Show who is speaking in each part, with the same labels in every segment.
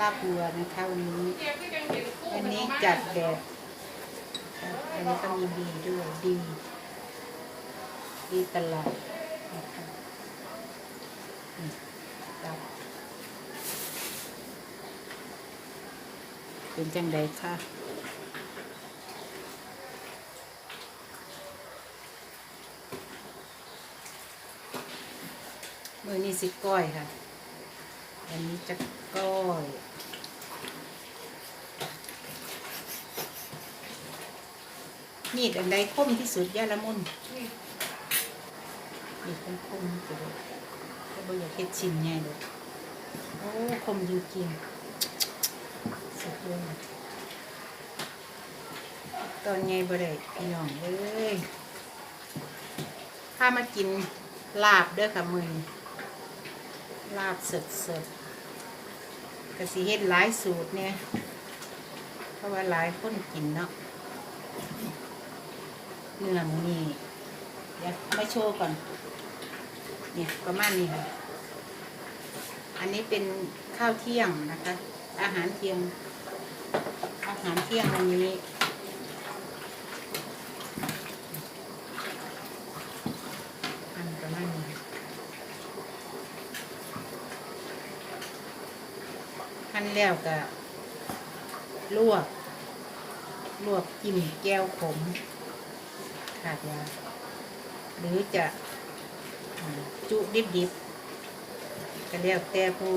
Speaker 1: ลาบบัวนะคะวันนี้อันนี้จัดแบบอันนี้ก็มีดีด้วยดีดีตลาดนะคะนี่ครับเป็นจังใดค่ะมือนี้สิก้อยค่ะ อันนี้จะก้อย มีดอันใดคมที่สุดย่าละมุนมีดคมคมๆสุดเลยถ้าบ่อยากเฮ็ดชิ้นใหญ่เลยโอ้คมจริงๆสุดยอดตอนใหญ่บ่ได้พี่น้องเอ้ยถ้ามากินลาบเด้อค่ะมือนี้ลาบสดสดๆก็สิเฮ็ดหลายสูตรเนี่ยเพราะว่าหลายคนกินเนาะ เนื้อหมูนี่เดี๋ยวมาโชว์ก่อน เนี่ยประมาณนี้ค่ะ อันนี้เป็นข้าวเที่ยงนะคะ อาหารเที่ยง อาหารเที่ยงวันนี้อันประมาณนี้หั่นแล้วก็ลวก ลวกจิ้มแก้วขม ขาดยา หรือจะจุดิบดิบๆก็แล้วแต่ผู้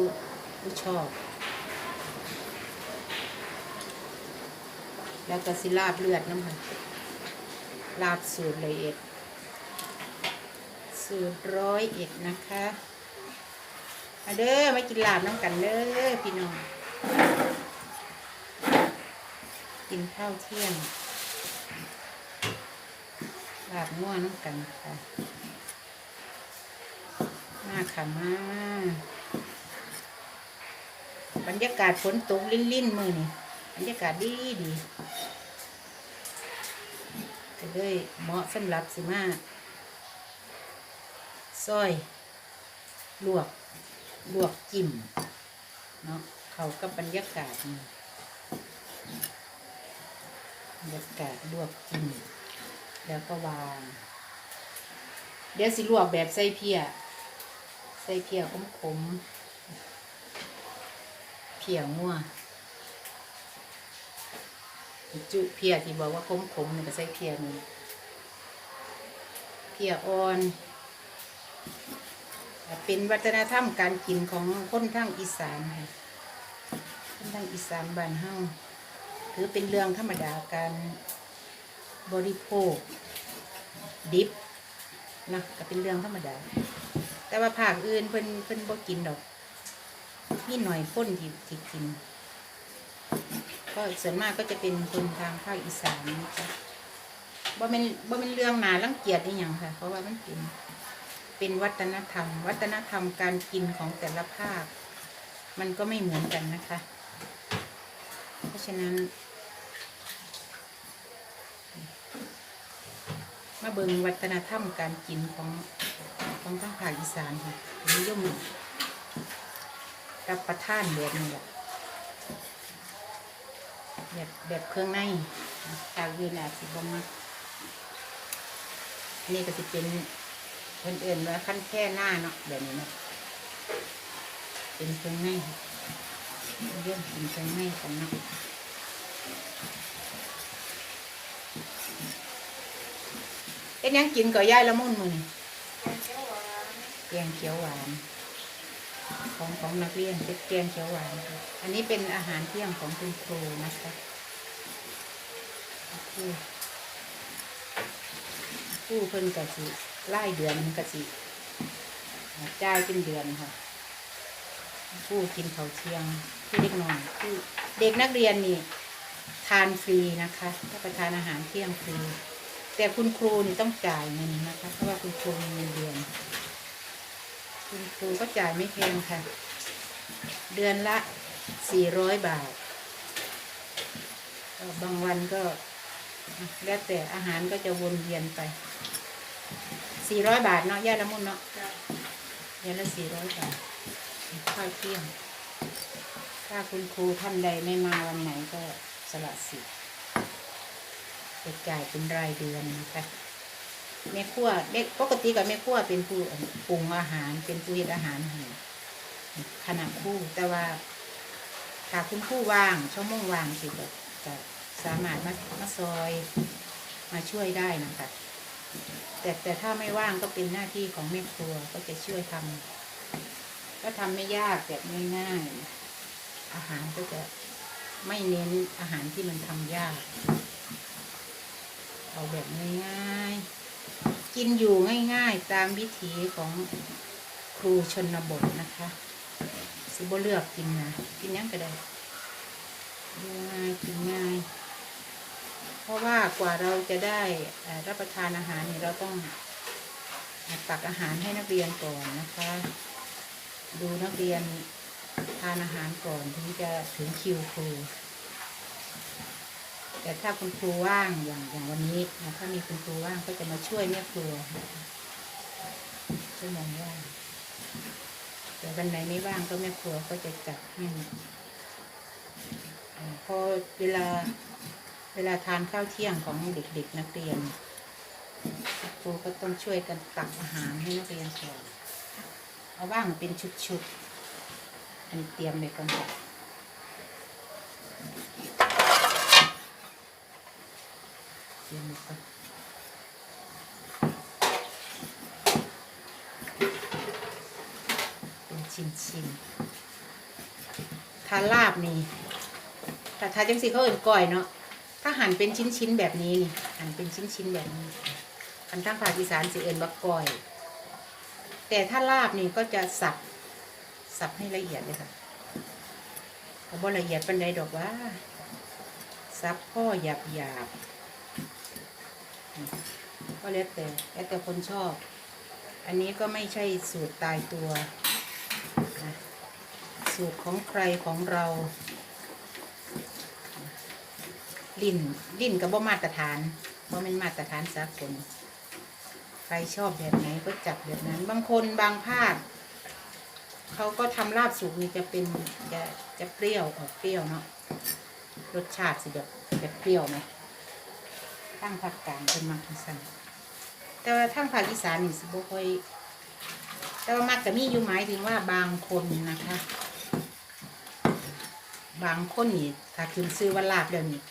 Speaker 1: ผู้ชอบ แล้วก็สิลาบเลือดน้ำมันลาบสูตรละเอียดสูตรร้อยเอ็ดนะคะมาเด้อมากินลาบน้ำกันเด้อพี่น้อง กินข้าวเที่ยง ลาบง่วน้ำกันค่ะมาค่ะมาบรรยากาศฝนตกลิ่นลิ่นๆมือนี่บรรยากาศดีดีก็เลยเหมาะสำหรับสิมาซอย ลวก ลวกจิ้มเนาะเขากับบรรยากาศบรรยากาศลวกจิ้ม แล้วก็วาง เดี๋ยวสิลวกแบบใส่เพียใส่เพียขมขมเพียงัวจุเพียที่บอกว่าขมขมๆนี่ก็ใส่เพียนี่เพียอ่อนเป็นวัฒนธรรมการกินของคนทางอีสานค่ะคนทางอีสานบ้านเฮาถือเป็นเรื่องธรรมดาการ บริโภค ดิบนะก็เป็นเรื่องธรรมดา แต่ว่าภาคอื่นเพิ่นเพิ่นบ่กินดอกมีหน่อยคนที่ที่กิน ก็ส่วนมากก็จะเป็นคนทางภาคอีสานนะคะบ่เป็นบ่เป็นเรื่องนารังเกียจอีหยังค่ะ เพราะว่ามันเป็นเป็นวัฒนธรรม วัฒนธรรมการกินของแต่ละภาค มันก็ไม่เหมือนกันนะคะ เพราะฉะนั้น มาเบิงวัฒนธรรมการกินของของทางภาคอีสานค่ะนิยมรับประทานแบบนี้แหละแบบแบบเครื่องในชาวยืนอาสิบมักอันนี้ก็จะเป็นเพื่นเอื่นว่าขั้นแค่หน้าเนาะแบบนี้เนาะเป็นเครื่องในเรื่องเป็นเครื่องในของเนาะ เป็นหยังกินก็ย่ายละมุนมือนี่แกงเขียวหวาน ของของนักเรียนเป็นแกงเขียวหวานค่ะอันนี้เป็นอาหารเที่ยงของคุณครูนะคะครูครูเพิ่นกะสิไล่เดือนกะสิจ่ายเป็นเดือนค่ะครูกินข้าวเที่ยงที่เล็กน้อยที่เด็กนักเรียนนี่ทานฟรีนะคะรับประทานอาหารเที่ยงฟรี แต่คุณครูนี่ต้องจ่ายเงินนะคะ เพราะว่าคุณครูมีเงินเดือน คุณครูก็จ่ายไม่แพงค่ะ เดือนละสี่ร้อยบาท บางวันก็ แล้วแต่อาหารก็จะวนเวียนไปสี่ร้อยบาทเนาะย่าละมุนเนาะย่าละสี่ร้อยบาทข้าวเที่ยง ถ้าคุณครูท่านใดไม่มาวันไหนก็สละสิทธิ์ จะจ่ายเป็นรายเดือนนะคะแม่ครัวเด็กปกติกับแม่ครัวเป็นผู้ปรุงอาหาร เป็นผู้เฮ็ดอาหารให้ขนาดคู่แต่ว่าถ้าคุณคู่ว่างชั่วโมงว่างสิก็จะสามารถมามาซอยมาช่วยได้นะคะแต่แต่ถ้าไม่ว่างก็เป็นหน้าที่ของแม่ครัวก็จะช่วยทำก็ทำไม่ยากแบบง่ายๆอาหารก็จะไม่เน้นอาหารที่มันทำยาก เอาแบบง่ายๆ กินอยู่ง่ายๆ ตามวิถีของครูชนบทนะคะสิบ่เลือกกินนะกินยังก็ได้ง่ายกินง่าย เพราะว่ากว่าเราจะได้รับประทานอาหารเนี่ยเราต้องตักอาหารให้นักเรียนก่อนนะคะ ดูนักเรียนทานอาหารก่อนถึงจะถึงคิวครู แต่ถ้าคุณครูว่างอย่างอย่างวันนี้นะถ้ามีคุณครูว่างก็จะมาช่วยแม่ครัวชั่วโมงว่างแต่วันไหนไม่ว่างก็แม่ครัวก็จะจัดให้พอเวลาเวลาทานข้าวเที่ยงของเด็กๆนักเรียนครูก็ต้องช่วยกันตักอาหารให้นักเรียนก่อนเอาว่างเป็นชุดๆอันนี้เตรียมไปก่อนค่ะ เตรียมไปเป็นชิ้นชิ้นๆทาลาบนี่ถ้าทาจังสีเขาเอิ่นก้อยเนาะถ้าหั่นเป็นชิ้นชิ้นๆแบบนี้นี่หั่นเป็นชิ้นชิ้นๆแบบนี้อันทั้งภาคอีสานสิเอิ่นบักก้อย แต่ถ้าลาบนี่ก็จะสับสับให้ละเอียดเลยค่ะเขาบ่ละเอียดเปันใดดอกว่าสับพ่อหยาบหยาบ ก็แล้วแต่แล้วแต่คนชอบ อันนี้ก็ไม่ใช่สูตรตายตัวนะสูตรของใครของเราลิ้นลิ้นกับบ่มาตรฐานบ่เป็นมาตรฐานสากลใครชอบแบบไหนก็จับแบบนั้น บางคนบางภาคเขาก็ทำลาบสุกนี่จะเป็นจะจะเปรี้ยวออกเปรี้ยวเนาะรสชาติสิแบบแบบเปรี้ยวไหม ตั้งภาคกลางเป็นมักอีสานแต่ว่าทั้งภาคอีสานนี่สิบ่ค่อยแต่ว่ามักจะมีอยู่หมายถึงว่าบางคนนะคะ บางคนนี่ถ้าขึ้นซื้อว่าลาบเดี๋ยวนี้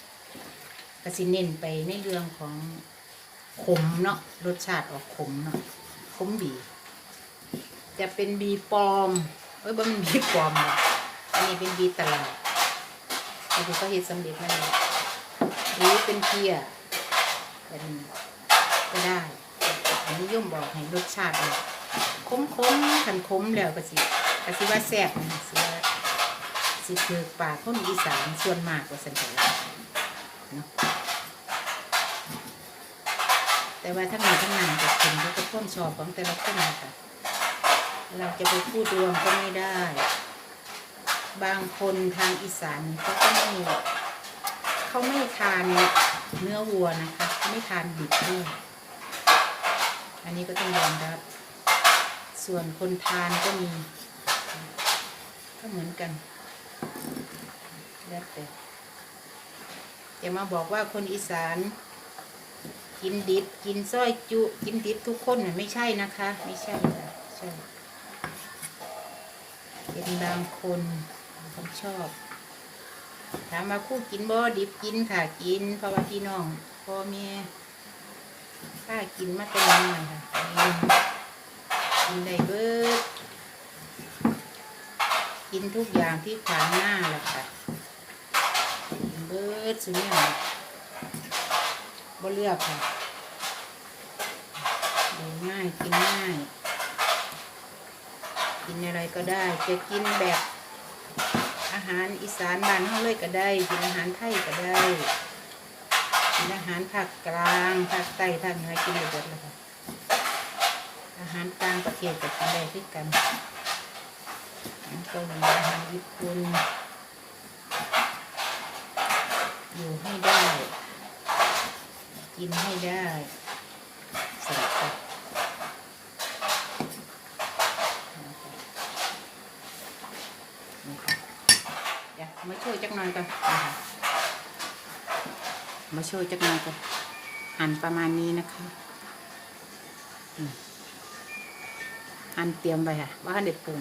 Speaker 1: ก็สิเน้นไปในเรื่องของขมเนาะรสชาติออกขมเนาะขมบี จะเป็นบีปลอมเอ้ยบ่มันบีปลอมอกอันนี้เป็นบีตลาดอันนี้ก็เฮ็ดสำเร็จมาแล้วหรือเป็นเพีย แบบนี้ก็ได้ อันนี้ย่อมบอกให้รสชาติคมคมๆขันคมแล้วก็สิก็สิว่าแซ่บนะสิว่าสิคือปากคนอีสานส่วนมากกว่าสันติเนาะแต่ว่าทั้งนี้ทั้งนั้นก็ถึงก็ความชอบของแต่ละคนนะคะเราจะไปพูดรวมก็ไม่ได้ บางคนทางอีสานเขาก็ไม่เขาไม่ทานเนื้อวัวนะคะ ไม่ทานดิบด้วยอันนี้ก็ต้องยอมรับ ส่วนคนทานก็มี ก็เหมือนกัน แล้วแต่อย่ามาบอกว่าคนอีสาน กินดิบกินส้อยจุ กินดิบทุกคนไม่ใช่นะคะ ไม่ใช่ค่ะใช่เป็นบางคนเขาชอบ ถามมาคู่กินบ่ดิบกินค่ะกิน เพราะว่าพี่น้อง พอม่ป้ากินมาแต่น้อยค่ะกินได้เบิดกินทุกอย่างที่ขวางหน้าแหละค่ะกินเบิดสุดเนี่ยบ่เลือกค่ะดูง่ายกินง่าย กินอะไรก็ได้จะกินแบบอาหารอีสานบ้านเฮาเลยก็ได้ กินอาหารไทยก็ได้ กินอาหารภาคกลางภาคใต้ภาคเหนือกินได้หมดเลยค่ะอาหารต่างประเทศก็กินได้ที่กันเกาหลีอาหารญี่ปุ่นอยู่ให้ได้ กินให้ได้สลับกันนะคะนี่ค่ะอยมาช่วยจักหน่อยก่อนนะคะ มาช่วยจักหน่อยก่อนหั่นประมาณนี้นะคะอืมหั่นเตรียมไปค่ะว่าเด็ดปรุง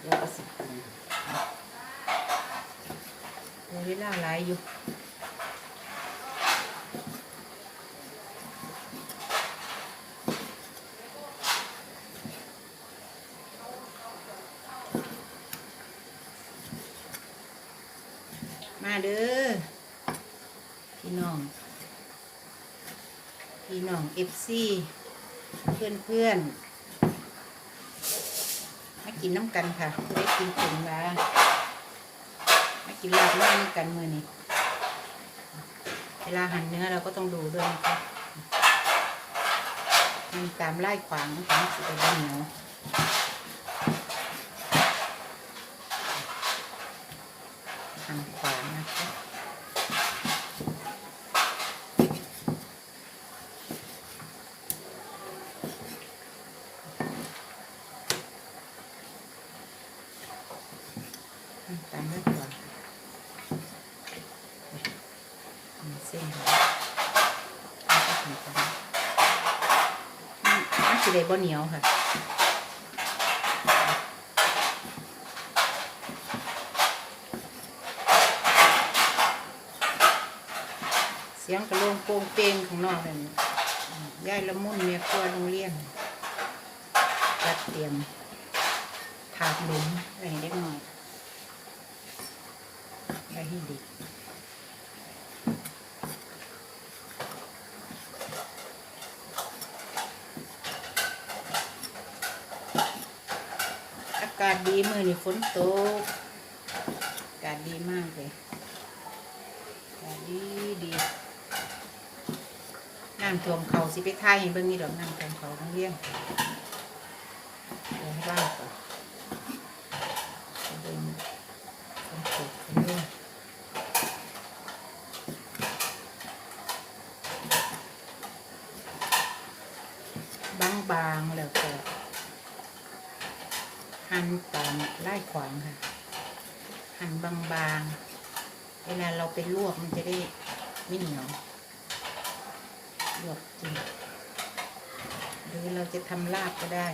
Speaker 1: เดี๋ยวก็สิปรุงโอ้ยเวลาหลายอยู่มาเด้อ พี่น้อง พี่น้องเอฟซีเพื่อนเพื่อนมากินน้ำกันค่ะได้กินถึงละมากินลาบน้ำกันมือนี้เวลาหั่นเนื้อเราก็ต้องดูด้วยนะคะมันตามไล่ขวางนะคะมันจะเป็นเหนียวหั่นขวางนะคะ ตามด้วยก่อนมีเส้นค่ะแล้วก็ถึงกันมันจะได้บ่เหนียวค่ะเสียงกระโลงโป่งเปงของนอกเลยย่ายละมุนเมียครัวโรงเรียนจัดเตรียมถาดหลุมอะไรเล็กน่อย ไปให้ดีอากาศดีมือนี่ฝนตกอากาศดีมากเลยอากาศดีดีน้ำท่วมเขาสิไปทายให้เบิ่งนี่ดอกน้ำท่วมเขาต้องเลี้ยงเดี๋ยวให้บ้านก่อนเบิ่งฝนตกฝนเลี้ยง บางบางๆแล้วก็หั่นตางไล่ขวางค่ะ หั่นบางๆ เวลาเราไปลวกมันจะได้ไม่เหนียวลวกจริงหรือเราจะทำลาบก็ได้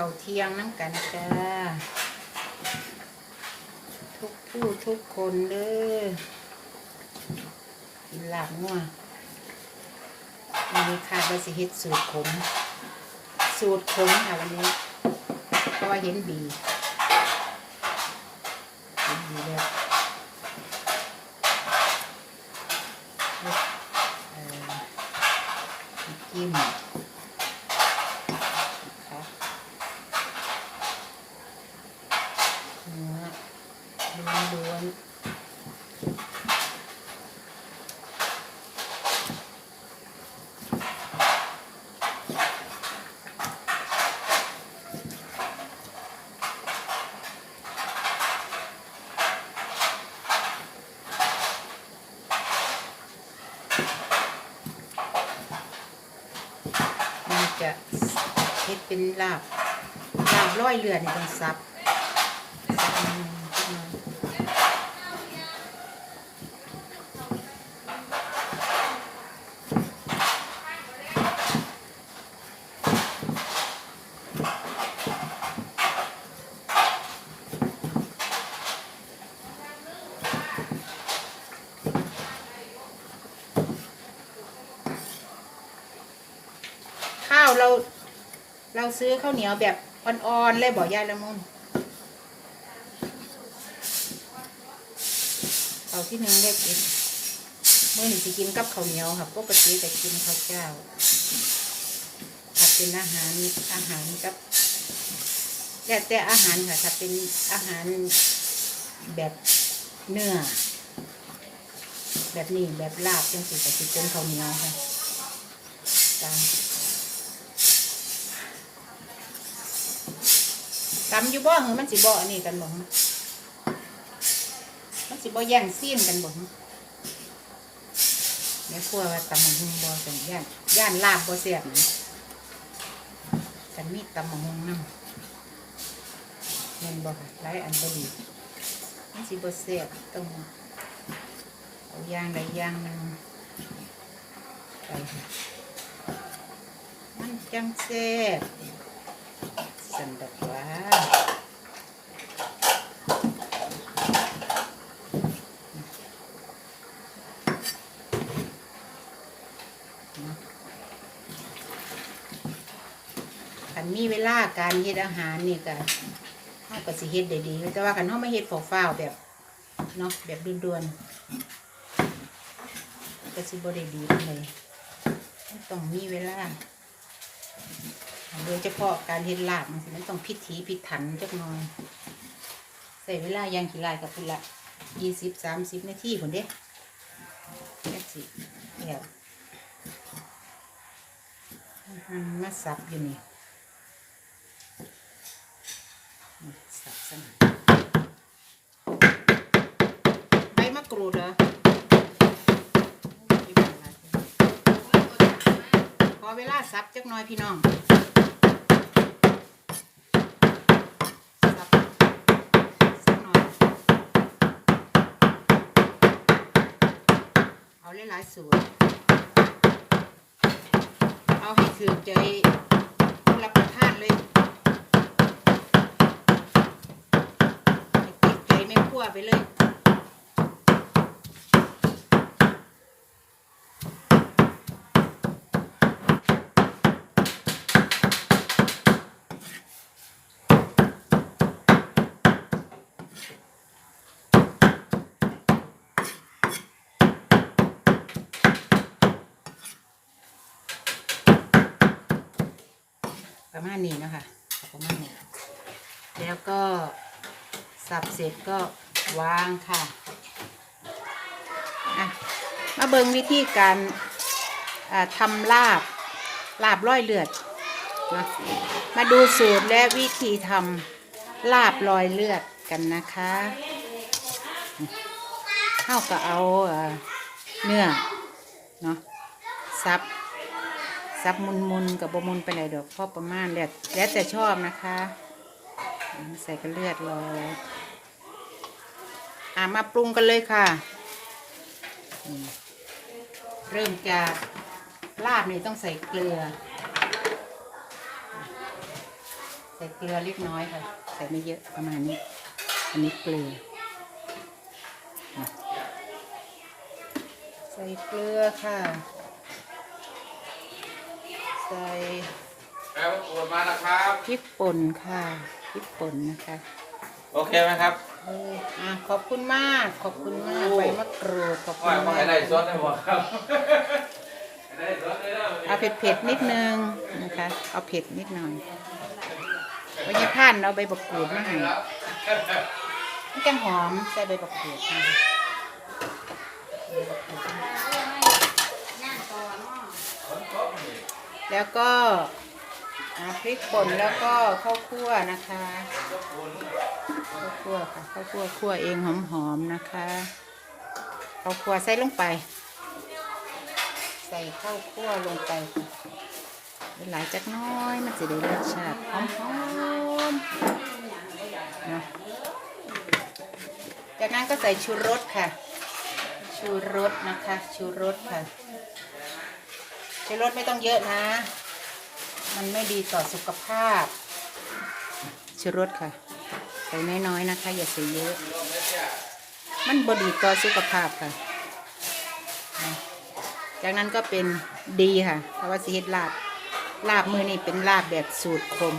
Speaker 1: ข้าเที่ยงน้ำกันจ้า ทุกผู้ทุกคนเด้อกินลาบงัววันนี้ค่ะเราสิเฮ็ดสูตรขม สูตรขมค่ะวันนี้ เพราะว่าเห็นบีเห็นบีแล้วจิ้ม ค่ะเนื้อล้วนๆ มันจะเฮ็ดเป็นลาบลาบร้อยเลือดนี่ต้องซับซับมันขึ้นมาข้าวเรา เรา ซื้อข้าวเหนียวแบบอ่อนๆเลยบอกยายละมุนเอาที่หนึ่งได้กินเมื่อหนึ่งจะกินกับข้าวเหนียวค่ะปกติจะกินข้าวเจ้าผัดเป็นอาหารอาหารกับแล้แต่อาหารค่ะถ้าเป็นอาหารแบบเนื้อ แบบนี้แบบลาบจังสิกับสิเป็นข้าวเหนียวค่ะจ้า ตำอยู่บ่เหรอมันสิบ่อันนี้กันบ่มันสิบ่แย่งซีนกันบ่ฮะแม่ครัวว่าตำมะฮุงบ่กันย่านย่านลาบบ่เสียบกันมีตำมะฮุงนำเงินบ่ค่ะหลายอันบ่ดีมันสิบ่แซ่บต้องเอาย่างใดย่างหนึ่งไปมันจังแซ่บสันดอกว่าคันมีเวลา การเฮ็ดอาหารนี่ก็เฮาก็สิเฮ็ดได้ดีแต่ว่าคันเฮาไมาเฮ็ดฝ้าวๆแบบเนาะแบบด่วนๆก็สิบ่ได้ดีปานใดต้องมีเวลาโดยเฉพาะการเฮ็ดลาบมันสิมันต้องพิถีพิถันจักหน่อยใส่เวลาอย่างกี่ลายกับพุ่นละยี่สิบสามสิบนาทีพุ่นเด้แค่สิเดี๋ยวมาสับอยู่นี่ สับซะหน่อยใบมะกรูดเหรอขอ เวลาสับจักหน่อยพี่น้องสับสักหน่อยเอาหลายๆส่วนเอาให้ถือใจรับประทานเลยติดใจไม่คั่วไปเลย ประมาณนี้นะคะประมาณนี้ แล้วก็สับเสร็จก็วางค่ะอะมาเบิงวิธีการทำลาบลาบร้อยเลือดนะมาดูสูตรและวิธีทำลาบรอยเลือดกันนะคะเข้าก็เอาเนื้อเนาะซับ ซับมุนมุนกับบมุนไปไหนดอกพอประมาณแล้วแล้วแต่ชอบนะคะ ใส่กระเลือดลออ่ามาปรุงกันเลยค่ะ เริ่มจากลาบนี่ต้องใส่เกลือ ใส่เกลือเล็กน้อยค่ะ ใส่ไม่เยอะประมาณนี้ อันนี้เกลือ ใส่เกลือค่ะ ใส่
Speaker 2: แปลว่าปวดมาแล้วครับ
Speaker 1: พริกป่นค่ะพริกป่นนะคะ
Speaker 2: โอเคไหมครับ
Speaker 1: เอออะขอบคุณมาก ขอบคุณมาก
Speaker 2: โอ้
Speaker 1: ใบมะกรูดขอบคุ
Speaker 2: ว่า
Speaker 1: ณ
Speaker 2: ไม่
Speaker 1: มาก
Speaker 2: ได้ซดได้หมดครับไม่ได้ซดได้แล้ว
Speaker 1: เอาเผ็ดเผ็ดๆนิดนึงนะคะ เอาเผ็ดนิดหน่อยวันนี้ท่านเอาใบมะกรูดมาให้มันจะหอมใส่ใบมะกรูดนะคะ แล้วก็พริกป่นแล้วก็ข้าวคั่วนะคะข้าวคั่วค่ะข้าวคั่วคั่วเองหอมๆนะคะข้าวคั่วใส่ลงไป ใส่ข้าวคั่วลงไปหลายจักน้อยมันจะได้รสชาติหอมๆนะจากนั้นก็ใส่ชูรสค่ะ ชูรสนะคะ ชูรสค่ะ ชูรสไม่ต้องเยอะนะ มันไม่ดีต่อสุขภาพชูรสค่ะ ใส่น้อยๆนะคะ อย่าใส่เยอะ มันบดีต่อสุขภาพค่ะ จากนั้นก็เป็นดีค่ะเพราะว่าสิเฮ็ดลาบ ลาบมือนี่เป็นลาบแบบสูตรขม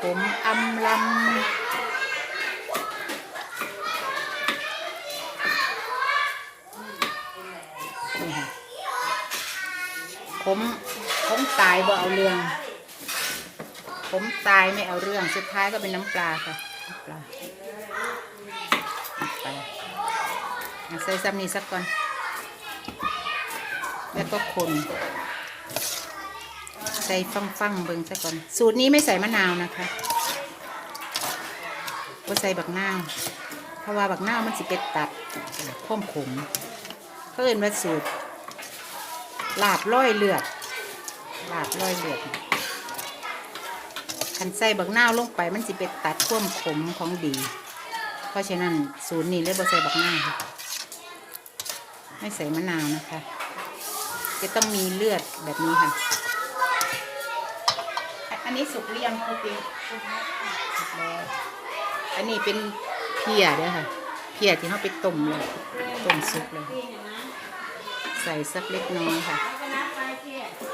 Speaker 1: ขมอำลำนี่ค่ะ ขมขมตายบ่เอาเรื่อง ผมตายไม่เอาเรื่อง สุดท้ายก็เป็นน้ำปลาค่ะน้ำปลาปลาใส่ซ้ำนี้สักก่อน แล้วก็คนใส่ฟังฟังๆเบิ่งซะก่อน สูตรนี้ไม่ใส่มะนาวนะคะก็ใส่บักนาวเพราะว่าบักนาวมันสิเป็ดตัดข้มขมเขาเอินว่าสูตร ลาบร้อยเลือด ลาบร้อยเลือดคันใส่บักนาวลงไปมันสิเป็ดตัดข้มขมของดี เพราะฉะนั้นสูตรนี้เลยบ่ใส่บักนาวค่ะไม่ใส่มะนาวนะคะ จะต้องมีเลือดแบบนี้ค่ะ อันนี้สุกหรือยังครูปิงสุกแล้วอันนี้เป็นเพียเด้อค่ะ เพียที่เขาไปต้มเลยต้มสุกเลย ใส่สักเล็กน้อยค่ะ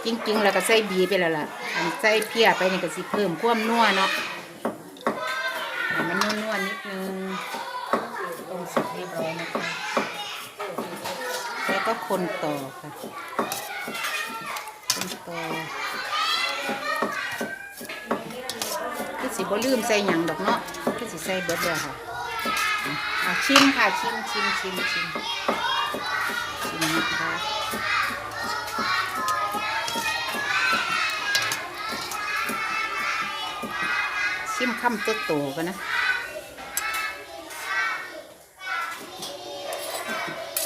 Speaker 1: จริง ๆ แล้วก็ใส่บีไปแล้วล่ะอันใส่เพียไปนี่ก็สิเพิ่มความนัวเนาะให้มันนัวๆนิดนึงต้มสุกเรียบร้อยนะคะแล้วก็คนต่อค่ะคนต่อคือสิบ่ลืมใส่หยังดอกเนาะคือสิใส่เบิดเลยค่ะอะชิมค่ะชิมชิมชิมชิมชิม นะคะชิมคำโตกันนะ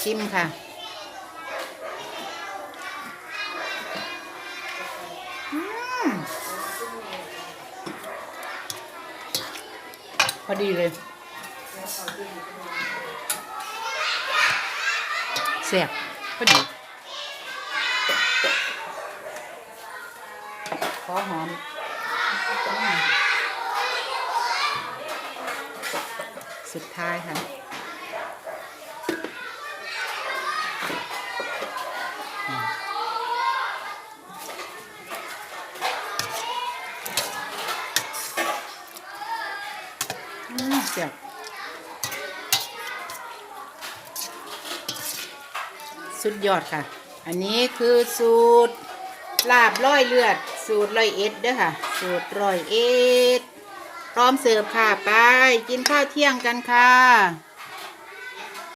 Speaker 1: ชิมค่ะอืมพอดีเลยแซ่บ อหอมสุดท้ายค่ะเสียบสุดยอดค่ะ อันนี้คือสูตรลาบร้อยเลือด สูตรร้อยเอ็ดเด้อค่ะ สูตรร้อยเอ็ดพร้อมเสิร์ฟค่ะ ไป กินข้าวเที่ยงกันค่ะ